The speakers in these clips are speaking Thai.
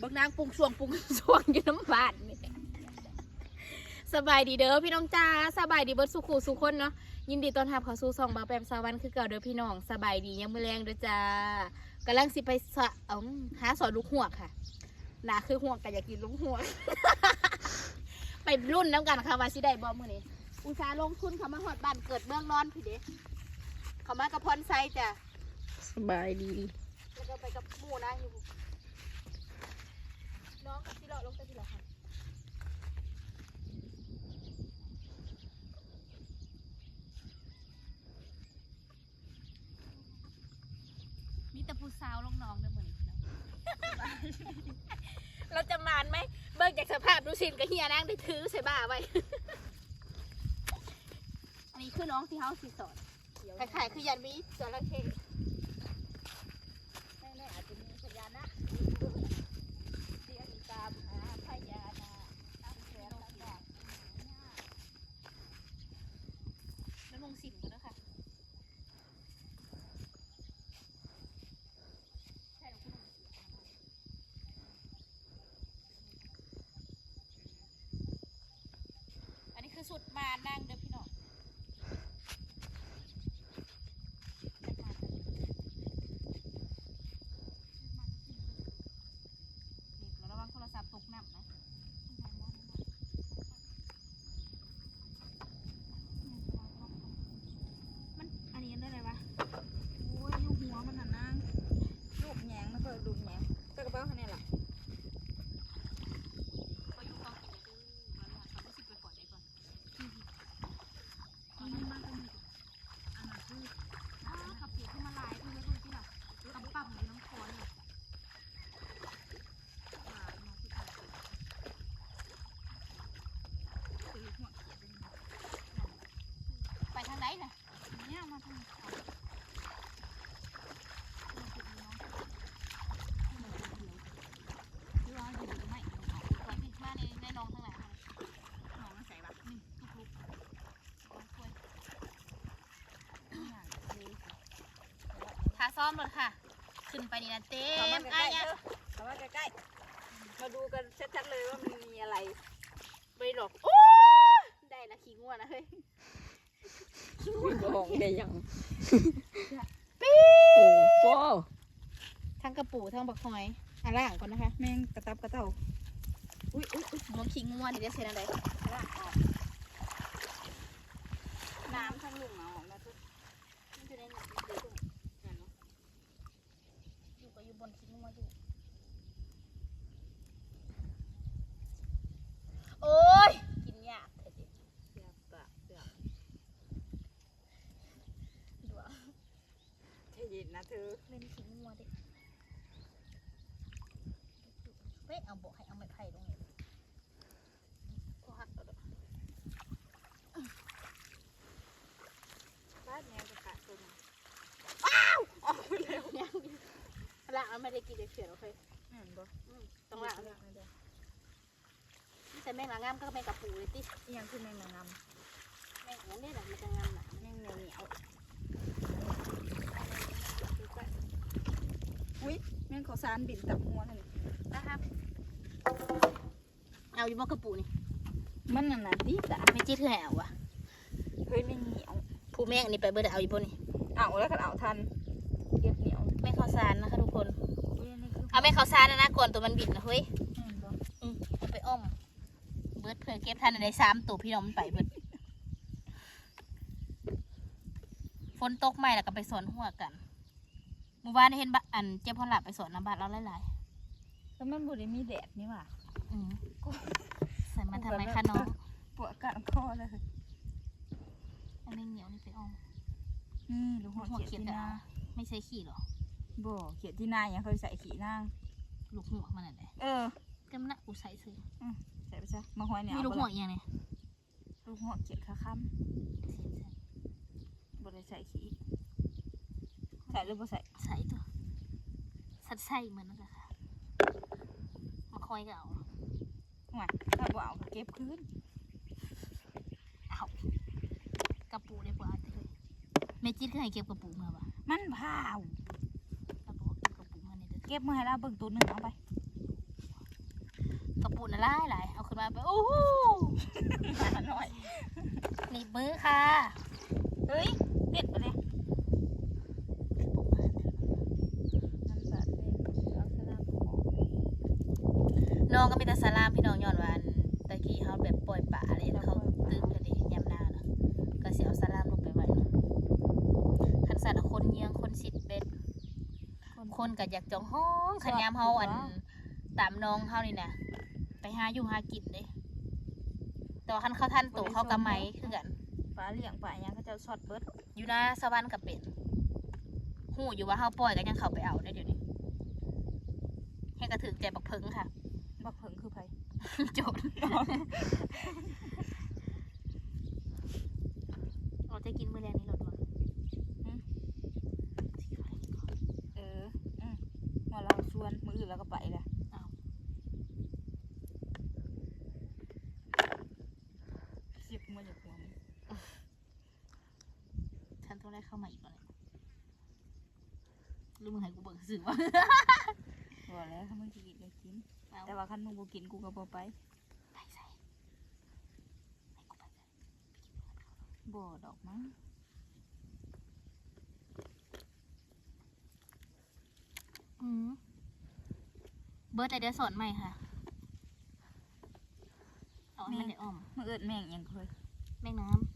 บางนางปรุงช่วงปรุงช่วงอยู่น้ำบานนี่สบายดีเด้อพี่น้องจ้าสบายดีเบิดสุขูสุคนเนาะยินดีต้อนรับเข้าสู่ซองบาแปมสาวันคือเก่าเด้อพี่น้องสบายดียังมือแรงเด้อจ้ากำลังสิไปสะเอาหาสอนลูกหัวกค่ะหนาคือหัวกก็อยากกินลูกหัวกไปรุ่นน้ำกันค่ะว่าสิได้บอมื้อนี้อุตสาห์ลงทุนเขามาหอดบ้านเกิดเมืองนอนพี่เด้เขามากับพรไซจ้ะสบายดีแล้วก็ไปกับหมู่นะอยู่ น้องกับที่เราลงไปที่เราค่ะมีแต่ผู้สาวลงน้องเด้อเหมือนเราจะมานไหมเบิกจากสภาพดูสินกับเฮียนางได้ถือใส่บ้าไว้ อันนี้คือน้องที่เฮาสิสอนคล้ายๆคือยันมีจระเข้ แม่ๆอาจจะมีพญานาคเรียกตามหาพญานาคตามแสงต่างๆแล้วลงสินกันนะคะใช่หรอคุณอันนี้คือสุด มานั่งเด้อพี่น้องเด็กแล้วระวังโทรศัพท์ตกน้ำนะมันอันนี้ได้ไรวะโอ้ยอยู่หัวมันน่ะนางลูกแหยงมันก็ลูกแหยงก็กระเป๋าคันนี้ล่ะ ก็อยู่กองกินเลยดื้อมันว่าเขารู้สึกไปก่อนได้ก่อน มันมากกว่านี้อันนั้นคือ อ้าวขับเปียกขึ้นมาลายเพื่อนเพื่อนที่แบบกำปั้มอยู่น้ำคอเนี่ย ว่ามาที่ตาคือหัวเขียดเลยนะ ไปทางไหนน่ะ เนี่ยมาทางเขา คือว่าอยู่ไม่ไปพี่มาในในน้องทางไหน หนองมันใส่บักนี่ ทุกๆช่วย อย่างคือ ทาซ้ อมเลยค่ะ ขึ้นไปนี่นะเต็เข้ามามใกอ้าล้ยๆเนี่ยเถอะเข้ามาใกล้ๆมาดูกันชัดๆเลยว่ามันมีอะไรไม่หรอกโอ้ได้นะขี้ง่วนะเฮ้ยบอกได้ยังปี๊โอ้โหทั้งกระปูทั้งบักหอยอะล่างก่อนนะคะ แมงกระตับกระเต่าอุ้ยอุ้ยอุ้ยน้องขี้ง่วนี่ได้เซนอะไร ลากออกน้ำทั้งลุงเอาออกมาทุก มันจะได้หนักเดี๋ยวดู นั่นเนาะ อยู่ก็อยู่ บนขี้ง่วอยู่โอ้ย กินยากเลยดดิเสียบปะเสียบดูเอาใจเย็นนะเธอ เล่นขิงมัวดิเฮ้ยเอาบอกให้เอาไม้ไผ่ลงเลยก็หักเอาดอก บ้านแมวจะขาดตัวหนึง ยังละเอา ไม่ได้กินเดี๋ยวเขียนโอเคอืมบ่อืมต้องละละเด้อใส่แมงละงามก็แมงกระปูเลยติอีหยังคือแมงนางงามแมงอย่างนี้แหละมันจะงามหนาแมงเหนียวเหนียวอุ้ยแมงข้าวสารบินตับหัวนั่นนะครับเอาอยู่บ่กระปูนี่มันน่ะนะดีจ้ะไม่จี้เธอแหวะเฮ้ยแมงเหนียวผู้แมงอันนี้ไปเบอร์เอาอยู่บ่นี่เอาแล้วกันเอาทันเก็บเหนียวแม่ข้าวสารนะคะ เอาแม่ข้าวสารนะนะก่อนตัวมันบิดนะเฮ้ยอืมบ่อืมเอาไปอ้อม เบิร์ดเผื่อเก็บทันในสามตัวพี่น้องมันไปเบิร์ดฝนตกใหม่แล้วก็ไปสอนหัวกันเมื่อวานเห็นบะอันเจ้าพ่อหลับไปสอนน้ำบาดเราหลายแล้วมันบ่ได้มีแดดนี่หว่าๆอืมใส่มาทำไมคะน้องปวดกลางคอเลยอันนี้เหนียวนี่ไปอ้อม นี่ลูกหัวหัวเขียดเขียดที่ก็นาเอาไม่ใช่ขี้หรอ บ่เขียดที่นายังเคยใส่ขี้นางลูกหัวมันอะไรเออก็มันน่ะกูใส่ซื้อใส่ไปซะมาหอยเนี่ยมีเอาลูกบ่หัวล่ะอีกอย่างเนี่ยลูกหัวเขียดขาค้ำบ่ได้ใส่ขี้ใส่หรือบ่ใส่ใส่ตัวสัดใส่เหมือนนั่นแหละค่ะมาคอยก็เอาห่วยถ้าบ่เอาก็เก็บคืนเอากระปูได้ปะเอาเลยแม่จิ๊ดเคยเก็บกระปูมาปะมันพาวกระปูเก็บกระปูมาใน เก็บมาให้เราเบิ่งตัวหนึ่งเอาไปละลายหลายเอาขึ้นมาไปโอ้โหหาหน่อยหนีบมือค่ะเฮ้ยเด็ดไปเลยน้องก็เป็นตาสลามพี่น้องย้อนวาอันตะกี้เขาแบบปล่อยป่าเลยแล้วเขาตื้มกันดิยำนาเนาะก็เสียเอาสลามลงไปไว้เนาะคันสัตว์คนเยียงคนสิทธิ์เป็ด คนก็อยากจองห้องขันยามเฮาอันตามน้องเฮานี่นะไปหาอยู่หากินเด้แต่ว่าคันเขาท่านโตเขากำไม้คือกันปลาเลี้ยงปลาอย่างเขาจะช็อตเบิดอยู่หน้าสวรรค์กับเป็ดหูอยู่ว่าเฮาปล่อยกันยังเขาไปเอาได้เดี๋ยวนี้ให้กระถึกใจบักเพิงค่ะ บักเพิงคือไผโจดเราจะกินมื้อแรงนี้หรอตัว เอออืมว่าเราชวนมืออื่นเราก็ไปแหละ อ้าว เสียบมืออยู่หัวมัน ฉันต้องได้เข้ามาอีกแล้วเนี่ยหรือมึงให้กูเบิก สื่อวะบอกแล้วถ้ามึงจะกินก็กินเอาแต่ว่าคันมึงบ่กินกูก็บ่ไปไปใส่ให้กูไปใส่บ่ดอกมั้งอืมเบิร์ดไอเดียสอนใหม่ค่ะเอาให้มันได้อ้อม มืออื่นแม่งยังเคย แม่น้ำ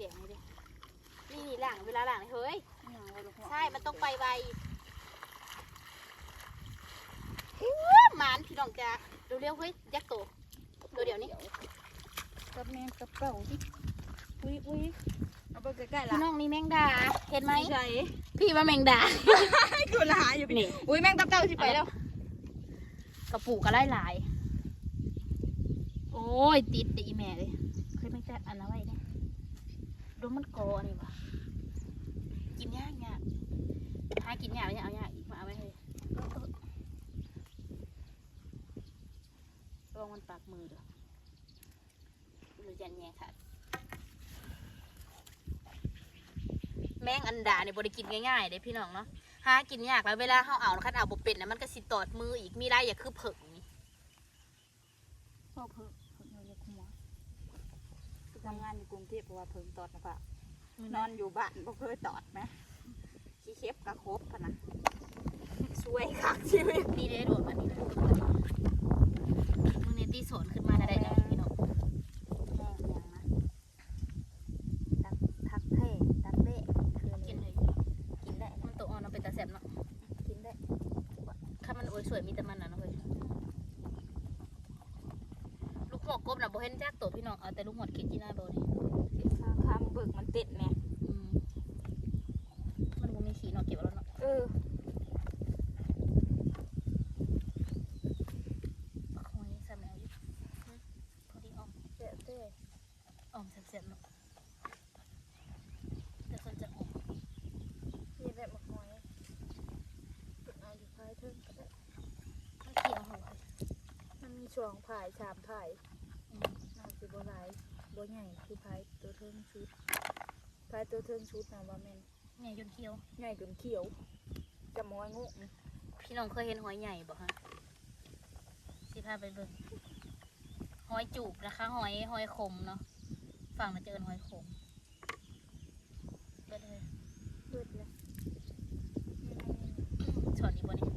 แดงๆเลยดินี่นี่หลังเวลาหลังเฮ้ยเหนียวไว้ลูกหัวใช่มันต้องไปไวอู้หมานพี่น้องจ้าเร็วๆเฮ้ยยักษ์โตเดี๋ยวเดี๋ยวนี้กับแม่งกับเก่าที่อุ้ยอุ้ยเอาไปใกล้ๆพี่ละน้องนี่แมงดาเห็นไหมใช่พี่ว่าแมงดาให้กูละหาอยู่นี่อุ้ยแม่งกับเก่าสิไปแล้วกระปูกระไล่หลาย โอ้ยติดเดอีแม่เลยเคยไม่จัดอันนั้นไว้ มันกอนนี้วะกินยากยากหากินยากไม่เอายากอีกมาเอาไว้เลยลองมันปากมือเด้อหรือยันแย่ค่ะแมงอันดาเนี่ยบริกินง่ายๆเด้พี่น้องเนาะหากินยากแล้วเวลาเขาเอาคันเอาบเป็นนะมันก็สิตอดมืออีกมีได้อย่าคือเผิงนี่เพิ่ ทำงานอยู่กรุงเทพเพราะว่าเพิ่งตอดนะปะนอนอยู่บ้านบ่เคยตอดไหมขี้เข็บกระคบพะนะช่วยคักชีวิตนี่ได้โดดมานี่มึงเนี่ยตีสนขึ้นมาได้แล้วนี้องแม่ยันะกทักเท่ตักเละคือกินเลยกินได้มันตอ่อนเอาไปตาแสบเนาะกินได้ข้ามันโอ้ยสวยมีแต่มันนะเนาะ กบน่ะบ่เห็นจักตัวพี่น้องเอาแต่ลูกหัวเข็ดที่หน้าเบานี่ข้างคำเบิกมันติดแม่อืมมันบ่มีขี้เนาะเก็บเอาแล้วเนาะเออ ปักหอยใส่แมวอยู่ฮะพอดีออม เจ๊เจ๊ ออมเสร็จๆเนาะแต่คนจะออม นี่แบบมะหอยเป็นอายุพายเทิงก็ได้ มันเขียวหัว มันมีช่วงพายชามพาย อืม น่าสิบ่หลายบ่ ใหญ่คือพายตัวเทิงชุดพายตัวเทิงชุดนะว่าแม่นใหญ่จนเขียว ใหญ่จนเขียวจะมอยงุกพี่น้องเคยเห็นหอยใหญ่บ่ฮะสิพาไปเบิ่งหอยจูบนะคะ หอยหอยขมเนาะฝั่งน่ะเจอหอยขมเปิดเลยเบิดเลยช็อตนี้บ่นี่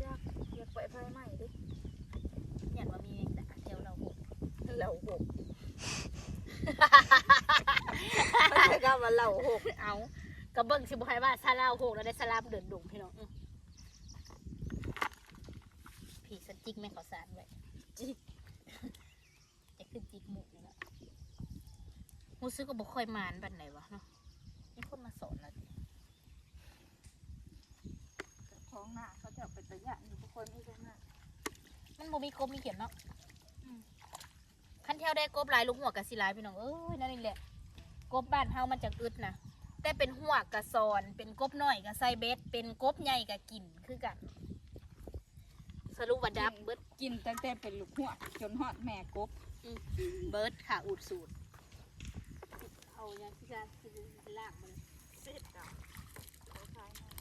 อยากอยากไปพายใหม่ดิอยากว่ามีแมงดาแถวเราหกเหล่าหกเขาใช้คำ ว่าเหล่าหกเอากระเบิ้งสิบ่ให้ว่าซาลาวหกแล้วได้สลามเดินดุงพี่น้องอื้อผีสจิกแม่ขอสารไว้จิกจะขึ้นจิกหมุกนี่แหละรู้สึกก็บ่ค่อยมานบันไหนวะเนาะมีคนมาสอนแล้วดิท้องหน้าเขาจะเอาไปตะยะอยู่ทุกคนนี่ท้องหน้ามันบ่มีกบมีเขียนเนาะอืมคันแถวได้กบหลายลูกหัวกะสิหลายพี่น้องเอ้ยนั่นนี่แหละ กบบ้านเฮามันจังอึดนะแต่เป็นหัวกะซอน เป็นกบน้อยกะใส่เบ็ดเป็นกบใหญ่กะกินคือกัน สรุปว่าดับเบิดกินตั้งแต่เป็นลูกหัวจนฮอดแม่กบเบิร์ดค่ะอูดสูตรเอาอย่างที่การคือลากมาเลยเสร็จแล้วเขาขายหน่อย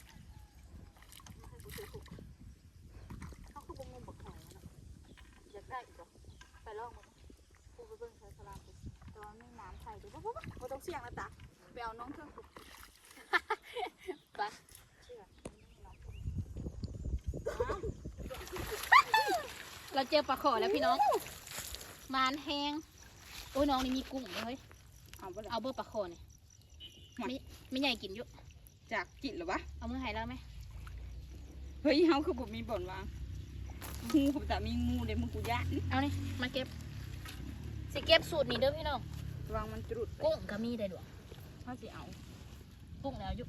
มาให้กูซื้อถูกเขาคือบ่งมบักหอยเนาะอยากได้อีกเหรอไปลองมาปูไปเบิ่งใช้สลามไปตอนนี้น้ำไทยดูปุ๊บปุ๊บปุ๊บบ่ต้องเสี่ยงนะจ๊ะไปเอาน้องเครื่องปรุงไปเชื่อน้องเราเจอปลาขอแล้วพี่น้อง มานแห้งโอ้ยน้องนี่มีกุ้งเลยเฮ้ยเอาบ่ล่ะเอาเบอร์ปลาขอนี่หวานไม่ไม่ใหญ่กินอยู่จากกินเหรอวะ เอามือหายแล้วไหมเฮ้ยเฮาคือบ่มีบ่อนวางงูผมแต่มีงูเดี๋ยวมึงกูย่านเอานี่มาเก็บ สิเก็บสูตรนี้เด้อพี่น้องวางมันจุดไปกุ้งก็มีได้ดวงเฮาสิเอากุ้งแล้วอยู่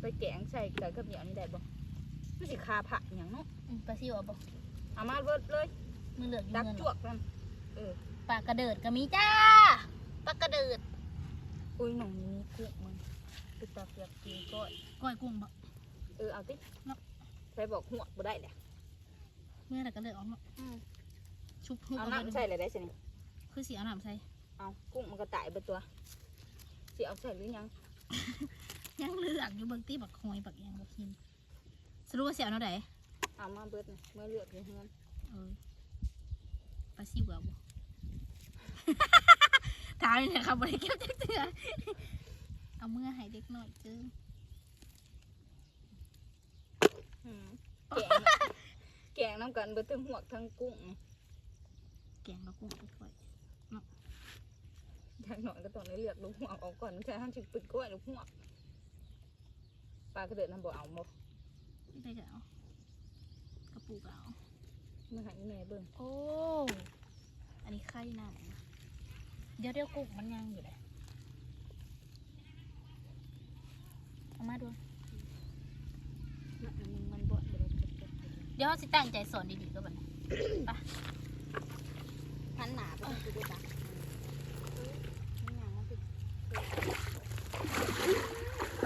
ไปแกงใส่กับข้าวเหนียวนี่ได้บ่มันสิคาผักหยังเนาะอืมปลาซิวเอาบ่เอามาเบิดเลยมือเหลือกอยู่ดักเงินจวกนั่นเออปลากระเดิดก็มีจ้าปลากระเดิดอุ้ยหนองนี้กุ้งมันคือตาเปียกกินก้อยก้อยกุ้งบ่เออเอาติเนาะใส่บอกหัวบ่ได้แหละเมื่อไหร่ก็เลยออกมาชุบทุบเอาเอาน้ำเลยใส่อะไรได้สินี่ คือสีเอาน้ำใส่เอากุ้งมันก็ตายเบิดตัวสิเอาใส่หรือยัง ยังเลือกอยู่เบิ่งตีบักหอยบักแยงบักหินสรุปว่าเสียเอาเท่าไหร่เอามาเบิดนะเมื่อเลือกอยู่เฮือนเออปลาซิวเอาบ่ถามเลยนะครับบริเก็บจักเตือเอาเมื่อให้เด็กหน่อยเจึงอืมแกงแกงน้ำกันเบิดทั้งหัวทั้งกุ้งนี่แกงกับกุ้งไปก่อย อย่างหน่อยก็ต้องได้เลือกลูกหัวออกก่อนใช่ห้ามชิบปึดกล้วยลูกหัวปลากระเดิดน้ำบ่เอาบ่ไม่ได้ก็เอากระปูก็เอาเมื่อหายแม่เบิ่งโอ้อันนี้ไข่น้ำนะเดี๋ยวเดี๋ยวกุ้งมันยังอยู่เลยเอามาดูน่ะอันนึงมันบ่บ่ได้เก็บเก็บเดี๋ยวเขาสิตั้งใจสอนดีๆก็บัดนี้หันหนาไปทางคือด้วยจ้ะเอ้ยนี่หยังมันสิ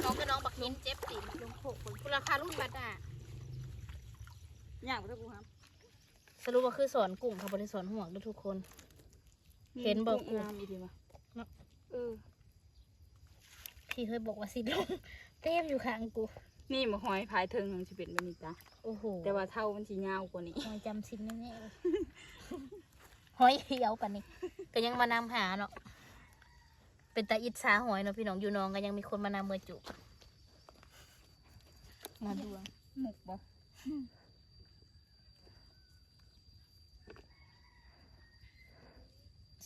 น้องกับ น้องบักมิ้นเจ็บตีนลงโขกคนคุณราคารุ่นบัตรอะย่างไปทั้งกูครับสรุปว่าคือสอนกุ้งค่ะบริสอนห่วงด้วยทุกคน เห็นบอกกูน้ำอีดีวะเนาะเออพี่เคยบอกว่าสิลงเต็มอยู่ข้างกู นี่มาหอยพายเทิงมันสิเป็นแบบนี้จ้ะโอ้โหแต่ว่าเท่ามันสิยาวกว่านี้หอยจำสินแน่ๆเลยหอยเขียวปันนี้ก็ยังมานำหาเนาะเป็นตาอิจฉาหอยเนาะพี่น้องอยู่น้องก็ยังมีคนมานำเมื่อจุ มาดูหมกบ่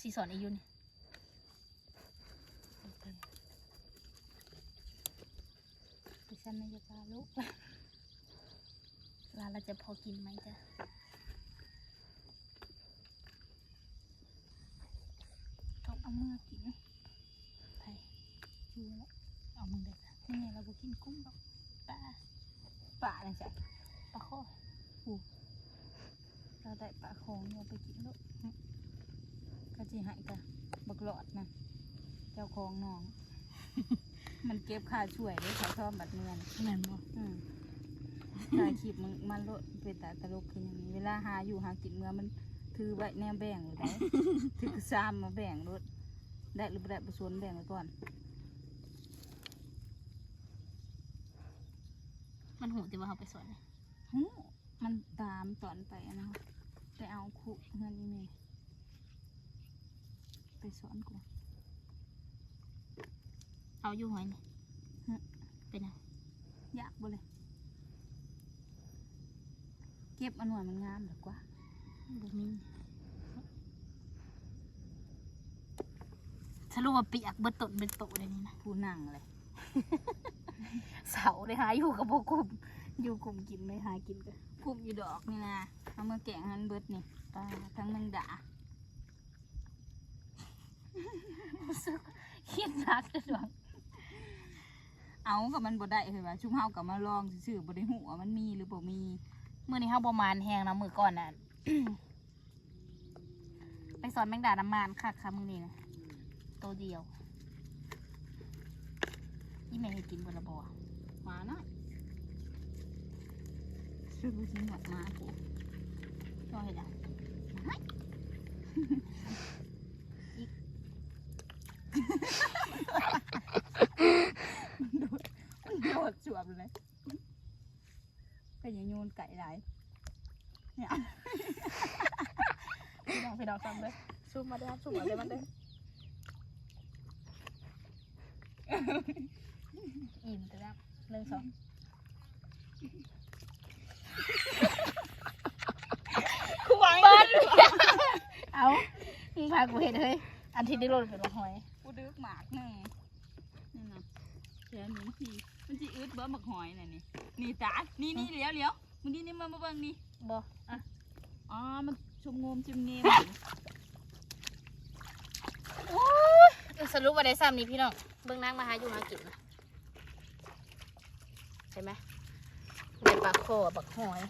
สีสอนอายุนี่ดิฉันไม่อยากพาลูกลาละว่าจะพอกินไหมจ้ะต้องเอามือกินไปดูแล้วเอามึงเด็ดนี่ไงเราบ่กินกุ้งดอกป้าปลาน่ะ จ้ะปลาข้อเราได้ปลาโขงเราไปกินลูกก็จีหายกะบักหลอดนะ เจ้าของน้อง มันเก็บค่าช่วยได้เขาชอบบัดเมือนแม่นบ่อืมถ่ายคลิปมันมันโลดเป็นตาตลกคืออย่างนี้ เวลาหาอยู่หากินเมื่อมันถือไว้แนวแบ่งเลยได้ถือซ้ำมาแบ่งรถได้หรือบ่ได้ประสวนแบ่งไว้ก่อน มันหูแต่ว่าเขาไปสอนหูมันตามตอนไปอะนะไปเอาคุเงินอีเมย์ไปสอนกูเอาอยู่หอยนี่ฮะเป็นยังยากบ่เลย เก็บอันหน่วยมันงามหรือกว่าบ่มีสรุปว่าเปียกเบิดตนเป็นโตเลยนี่นะผู้นั่งเลย เสาเลยหาอยู่กับพวกกลุ่มอยู่กลุ่มกินไม่หากินกันคุบอยู่ดอกนี่นะเอามาแกงหันเบิดนี่ปลาทั้งแมงดาคิดรักจะดวงเอากับมันบ่ได้เลยว่าชุมเฮากับมาลองซื่อๆบ่ได้หูว่ามันมีหรือบ่มีเมื่อนี้เขาประมาณแหงนะมือก่อนน่ะไปสอนแมงดาน้ำมันค่ะค่ะมือนี้นะตัวเดียว ยี่แม่ให้กินบนระบอมานะชื่อผู้ชิงหมดมากูก็เห็นอะมันโดดสวบเลยก็อย่าโยนไก่ไหลเนี่ยพี่น้องพี่น้องฟังเลยซูมมาได้ซูมมาได้มันเลย อิ่มแต่แล้วหนึ่งสองเบิ้ลเอามึงพากูเห็นเฮ้ยอันที่ได้โรนเป็นละหอยกูดึกหมากหนึ่งนี่นะแค่นี้ทีมันจะอึดเบิ้มบักหอยน่ะนี่นี่ตานี่นี่เลี้ยวเลี้ยวมึงนี่นี่มามาเบิ่งนี่บออะอ๋อมันชมงมชิมเงมสรุปว่าได้ซ้ำนี่พี่น้องเบื้องนั่งมาหาอยู่หากินนะ เห็นไหมได้ปลาโคบักหอย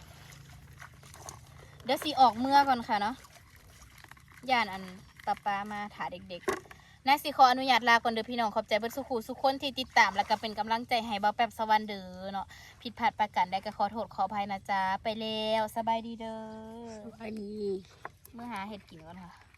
เดี๋ยวสีออกเมื่อก่อนค่ะเนาะย่านอันตาปลามาถาเด็กๆนาสิขออนุญาตลาก่อนเด้อพี่น้องขอบใจเบิดสุขูสุขคนที่ติดตาม แล้วก็เป็นกำลังใจให้เบาแป๊บสวรรค์เด้อเนาะผิดพลาดประการใดก็ขอโทษขออภัยนะจ๊ะไปแล้วสบายดีเด้อสวัสดีเมื่อหาเห็ดกินก่อนค่ะ